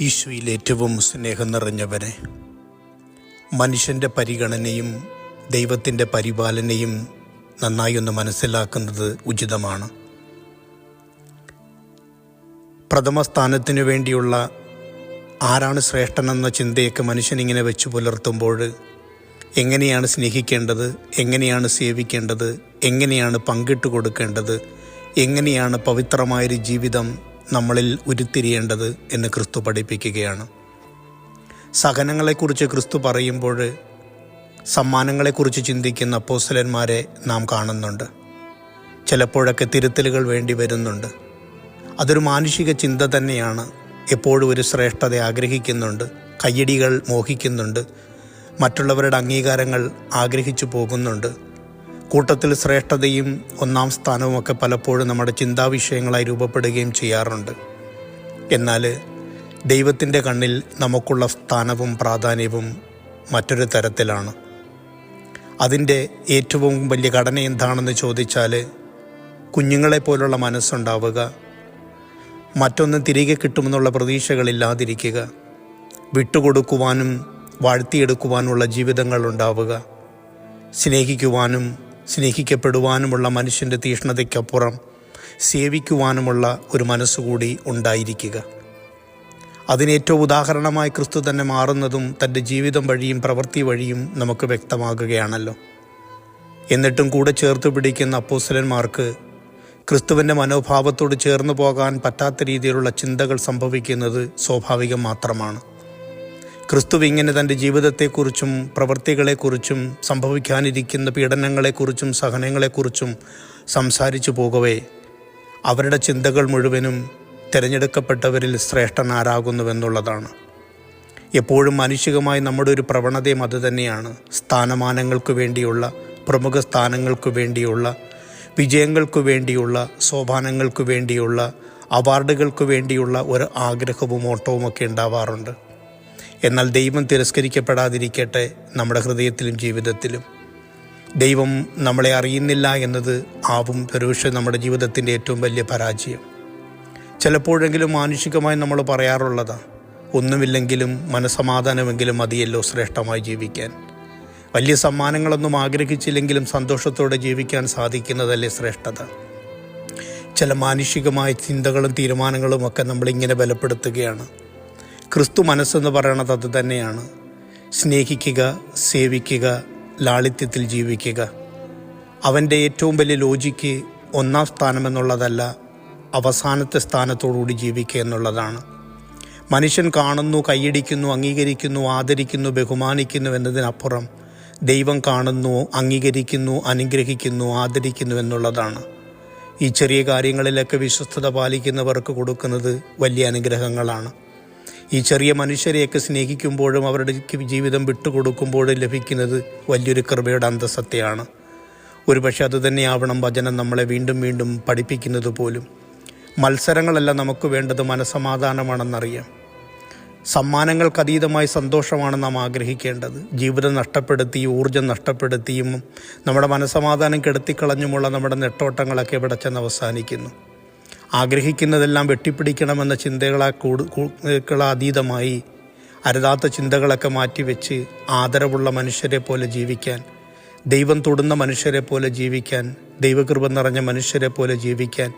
ഈശോയിൽ ഏറ്റവും സ്നേഹം നിറഞ്ഞവരെ മനുഷ്യന്റെ പരിഗണനയും ദൈവത്തിന്റെ പരിപാലനയും നന്നായി ഒന്ന് മനസ്സിലാക്കുന്നത് ഉചിതമാണ്. പ്രഥമ സ്ഥാനത്തിനു വേണ്ടിയുള്ള ആരാണ് ശ്രേഷ്ഠനെന്ന ചിന്തയൊക്കെ മനുഷ്യനിങ്ങനെ വെച്ചു പുലർത്തുമ്പോൾ എങ്ങനെയാണ് സ്നേഹിക്കേണ്ടത് എങ്ങനെയാണ് സേവിക്കേണ്ടത് എങ്ങനെയാണ് പങ്കിട്ട് കൊടുക്കേണ്ടത് എങ്ങനെയാണ് പവിത്രമായൊരു ജീവിതം നമ്മളിൽ ഉരുത്തിരിയേണ്ടത് എന്ന് ക്രിസ്തു പഠിപ്പിക്കുകയാണ്. സഹനങ്ങളെക്കുറിച്ച് ക്രിസ്തു പറയുമ്പോൾ സമ്മാനങ്ങളെക്കുറിച്ച് ചിന്തിക്കുന്ന അപ്പോസ്തലന്മാരെ നാം കാണുന്നുണ്ട്. ചിലപ്പോഴൊക്കെ തിരുത്തലുകൾ വേണ്ടി വരുന്നുണ്ട്. അതൊരു മാനുഷിക ചിന്ത തന്നെയാണ്. എപ്പോഴും ഒരു ശ്രേഷ്ഠത ആഗ്രഹിക്കുന്നുണ്ട്. കയ്യടികൾ മോഹിക്കുന്നുണ്ട്. മറ്റുള്ളവരുടെ അംഗീകാരങ്ങൾ ആഗ്രഹിച്ചു പോകുന്നുണ്ട്. കൂട്ടത്തിൽ ശ്രേഷ്ഠതയും ഒന്നാം സ്ഥാനവും ഒക്കെ പലപ്പോഴും നമ്മുടെ ചിന്താവിഷയങ്ങളായി രൂപപ്പെടുകയും ചെയ്യാറുണ്ട്. എന്നാൽ ദൈവത്തിന്റെ കണ്ണിൽ നമുക്കുള്ള സ്ഥാനവും പ്രാധാന്യവും മറ്റൊരു തരത്തിലാണ്. അതിന്റെ ഏറ്റവും വലിയ ഘടന എന്താണെന്ന് ചോദിച്ചാൽ കുഞ്ഞുങ്ങളെപ്പോലുള്ള മനസ്സുണ്ടാവുക മറ്റൊന്ന് തിരികെ കിട്ടുമെന്നുള്ള പ്രതീക്ഷകളില്ലാതിരിക്കുക വിട്ടുകൊടുക്കുവാനും വാഴ്ത്തിയെടുക്കുവാനുള്ള ജീവിതങ്ങൾ ഉണ്ടാവുക സ്നേഹിക്കുവാനും സ്നേഹിക്കപ്പെടുവാനുമുള്ള മനുഷ്യന്റെ തീഷ്ണതയ്ക്കപ്പുറം സേവിക്കുവാനുമുള്ള ഒരു മനസ്സുകൂടി ഉണ്ടായിരിക്കുക. അതിനേറ്റവും ഉദാഹരണമായി ക്രിസ്തു തന്നെ മാറുന്നതും തന്റെ ജീവിതം വഴിയും പ്രവൃത്തി വഴിയും നമുക്ക് വ്യക്തമാകുകയാണല്ലോ. എന്നിട്ടും കൂടെ ചേർത്ത് പിടിക്കുന്ന അപ്പോസ്തലന്മാർക്ക് ക്രിസ്തുവിന്റെ മനോഭാവത്തോട് ചേർന്ന് പോകാൻ പറ്റാത്ത രീതിയിലുള്ള ചിന്തകൾ സംഭവിക്കുന്നത് സ്വാഭാവികം മാത്രമാണ്. ക്രിസ്തു ഇങ്ങനെ തന്റെ ജീവിതത്തെക്കുറിച്ചും പ്രവൃത്തികളെക്കുറിച്ചും സംഭവിക്കാനിരിക്കുന്ന പീഡനങ്ങളെക്കുറിച്ചും സഹനങ്ങളെക്കുറിച്ചും സംസാരിച്ചു പോകവേ. അവരുടെ ചിന്തകൾ മുഴുവനും തിരഞ്ഞെടുക്കപ്പെട്ടവരിൽ ശ്രേഷ്ഠനാരാകുന്നുവെന്നുള്ളതാണ്. എപ്പോഴും മാനുഷികമായി നമ്മുടെ ഒരു പ്രവണതയും അത് തന്നെയാണ്. സ്ഥാനമാനങ്ങൾക്ക് വേണ്ടിയുള്ള പ്രമുഖ സ്ഥാനങ്ങൾക്ക് വേണ്ടിയുള്ള വിജയങ്ങൾക്ക് വേണ്ടിയുള്ള സോപാനങ്ങൾക്ക് വേണ്ടിയുള്ള അവാർഡുകൾക്ക് വേണ്ടിയുള്ള ഒരു ആഗ്രഹവും ഓട്ടവും ഒക്കെ ഉണ്ടാവാറുണ്ട്. എന്നാൽ ദൈവം തിരസ്കരിക്കപ്പെടാതിരിക്കട്ടെ നമ്മുടെ ഹൃദയത്തിലും ജീവിതത്തിലും. ദൈവം നമ്മളെ അറിയുന്നില്ല എന്നത് ആവും പരോക്ഷ നമ്മുടെ ജീവിതത്തിന്റെ ഏറ്റവും വലിയ പരാജയം. ചിലപ്പോഴെങ്കിലും മാനുഷികമായി നമ്മൾ പറയാറുള്ളതാണ് ഒന്നുമില്ലെങ്കിലും മനസമാധാനമെങ്കിലും മതിയല്ലോ ശ്രേഷ്ഠമായി ജീവിക്കാൻ. വലിയ സമ്മാനങ്ങളൊന്നും ആഗ്രഹിച്ചില്ലെങ്കിലും സന്തോഷത്തോടെ ജീവിക്കാൻ സാധിക്കുന്നതല്ലേ ശ്രേഷ്ഠത. ചില മാനുഷികമായ ചിന്തകളും തീരുമാനങ്ങളും ഒക്കെ നമ്മളിങ്ങനെ ബലപ്പെടുത്തുകയാണ്. ക്രിസ്തു മനസ്സെന്ന് പറയുന്നത് അത് തന്നെയാണ്. സ്നേഹിക്കുക സേവിക്കുക ലാളിത്യത്തിൽ ജീവിക്കുക. അവന്റെ ഏറ്റവും വലിയ ലോജിക്ക് ഒന്നാം സ്ഥാനമെന്നുള്ളതല്ല അവസാനത്തെ സ്ഥാനത്തോടുകൂടി ജീവിക്കുക എന്നുള്ളതാണ്. മനുഷ്യൻ കാണുന്നു കൈയടിക്കുന്നു അംഗീകരിക്കുന്നു ആദരിക്കുന്നു ബഹുമാനിക്കുന്നു എന്നതിനപ്പുറം ദൈവം കാണുന്നു അംഗീകരിക്കുന്നു അനുഗ്രഹിക്കുന്നു ആദരിക്കുന്നു എന്നുള്ളതാണ്. ഈ ചെറിയ കാര്യങ്ങളിലൊക്കെ വിശ്വസ്തത പാലിക്കുന്നവർക്ക് കൊടുക്കുന്നത് വലിയ അനുഗ്രഹങ്ങളാണ്. ഈ ചെറിയ മനുഷ്യരെയൊക്കെ സ്നേഹിക്കുമ്പോഴും അവരുടെ ജീവിതം വിട്ടുകൊടുക്കുമ്പോഴും ലഭിക്കുന്നത് വലിയൊരു കൃപയുടെ അന്തസത്തയാണ്. ഒരുപക്ഷെ അതുതന്നെയാവണം വചനം നമ്മളെ വീണ്ടും വീണ്ടും പഠിപ്പിക്കുന്നത് പോലും. മത്സരങ്ങളല്ല നമുക്ക് വേണ്ടത് മനസമാധാനമാണെന്നറിയാം. സമ്മാനങ്ങൾക്ക് അതീതമായി സന്തോഷമാണ് നാം ആഗ്രഹിക്കേണ്ടത്. ജീവിതം നഷ്ടപ്പെടുത്തിയും ഊർജം നഷ്ടപ്പെടുത്തിയും നമ്മുടെ മനസമാധാനം കെടുത്തിക്കളഞ്ഞുമുള്ള നമ്മുടെ നെട്ടോട്ടങ്ങളൊക്കെ ഇവിടെ ചെന്ന് അവസാനിക്കുന്നു. ആഗ്രഹിക്കുന്നതെല്ലാം വെട്ടിപ്പിടിക്കണമെന്ന ചിന്തകളെ കൂടു അതീതമായി അരുതാത്ത ചിന്തകളൊക്കെ മാറ്റിവെച്ച് ആദരവുള്ള മനുഷ്യരെ പോലെ ജീവിക്കാൻ ദൈവം തൊടുന്ന മനുഷ്യരെ പോലെ ജീവിക്കാൻ ദൈവകൃപ നിറഞ്ഞ മനുഷ്യരെ പോലെ ജീവിക്കാൻ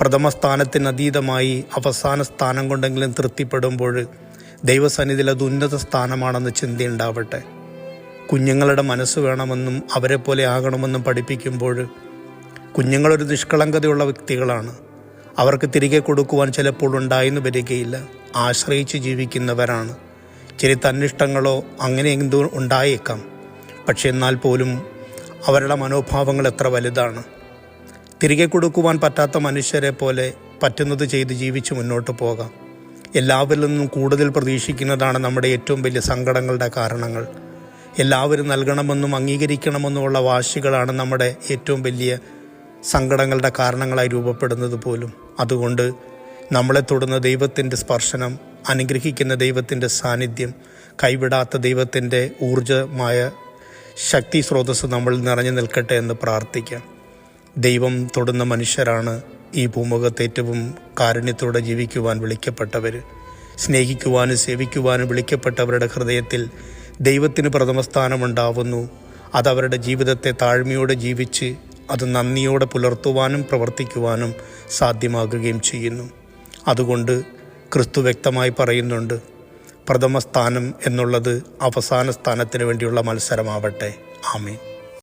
പ്രഥമ സ്ഥാനത്തിന് അതീതമായി അവസാന സ്ഥാനം കൊണ്ടെങ്കിലും തൃപ്തിപ്പെടുമ്പോൾ ദൈവസന്നിധിയിൽ അത് ഉന്നത സ്ഥാനമാണെന്ന് ചിന്തയുണ്ടാവട്ടെ. കുഞ്ഞുങ്ങളുടെ മനസ്സ് വേണമെന്നും അവരെ പോലെ ആകണമെന്നും പഠിപ്പിക്കുമ്പോൾ കുഞ്ഞുങ്ങളൊരു നിഷ്കളങ്കതയുള്ള വ്യക്തികളാണ്. അവർക്ക് തിരികെ കൊടുക്കുവാൻ ചിലപ്പോൾ ഉണ്ടായെന്ന് വരികയില്ല. ആശ്രയിച്ച് ജീവിക്കുന്നവരാണ്. ചില തന്നിഷ്ടങ്ങളോ അങ്ങനെ എന്തോ ഉണ്ടായേക്കാം. പക്ഷെ എന്നാൽ പോലും അവരുടെ മനോഭാവങ്ങൾ എത്ര വലുതാണ്. തിരികെ കൊടുക്കുവാൻ പറ്റാത്ത മനുഷ്യരെ പോലെ പറ്റുന്നത് ചെയ്ത് ജീവിച്ച് മുന്നോട്ട് പോകാം. എല്ലാവരിൽ നിന്നും കൂടുതൽ പ്രതീക്ഷിക്കുന്നതാണ് നമ്മുടെ ഏറ്റവും വലിയ സങ്കടങ്ങളുടെ കാരണങ്ങൾ. എല്ലാവരും നൽകണമെന്നും അംഗീകരിക്കണമെന്നുമുള്ള വാശികളാണ് നമ്മുടെ ഏറ്റവും വലിയ സങ്കടങ്ങളുടെ കാരണങ്ങളായി രൂപപ്പെടുന്നത് പോലും. അതുകൊണ്ട് നമ്മളെ തൊടുന്ന ദൈവത്തിന്റെ സ്പർശനം അനുഗ്രഹിക്കുന്ന ദൈവത്തിന്റെ സാന്നിധ്യം കൈവിടാത്ത ദൈവത്തിന്റെ ഊർജമായ ശക്തി സ്രോതസ് നമ്മൾ നിറഞ്ഞു നിൽക്കട്ടെ എന്ന് പ്രാർത്ഥിക്കാം. ദൈവം തൊടുന്ന മനുഷ്യരാണ് ഈ ഭൂമുഖത്ത് ഏറ്റവും കാരുണ്യത്തോടെ ജീവിക്കുവാൻ വിളിക്കപ്പെട്ടവർ. സ്നേഹിക്കുവാനും സേവിക്കുവാനും വിളിക്കപ്പെട്ടവരുടെ ഹൃദയത്തിൽ ദൈവത്തിന് പ്രഥമസ്ഥാനമുണ്ടാവുന്നു. അതവരുടെ ജീവിതത്തെ താഴ്മയോടെ ജീവിച്ച് അത് നന്ദിയോടെ പുലർത്തുവാനും പ്രവർത്തിക്കുവാനും സാധ്യമാകുകയും ചെയ്യുന്നു. അതുകൊണ്ട് ക്രിസ്തു വ്യക്തമായി പറയുന്നുണ്ട് പ്രഥമ സ്ഥാനം എന്നുള്ളത് അവസാന സ്ഥാനത്തിന് വേണ്ടിയുള്ള മത്സരമാവട്ടെ. ആമീൻ.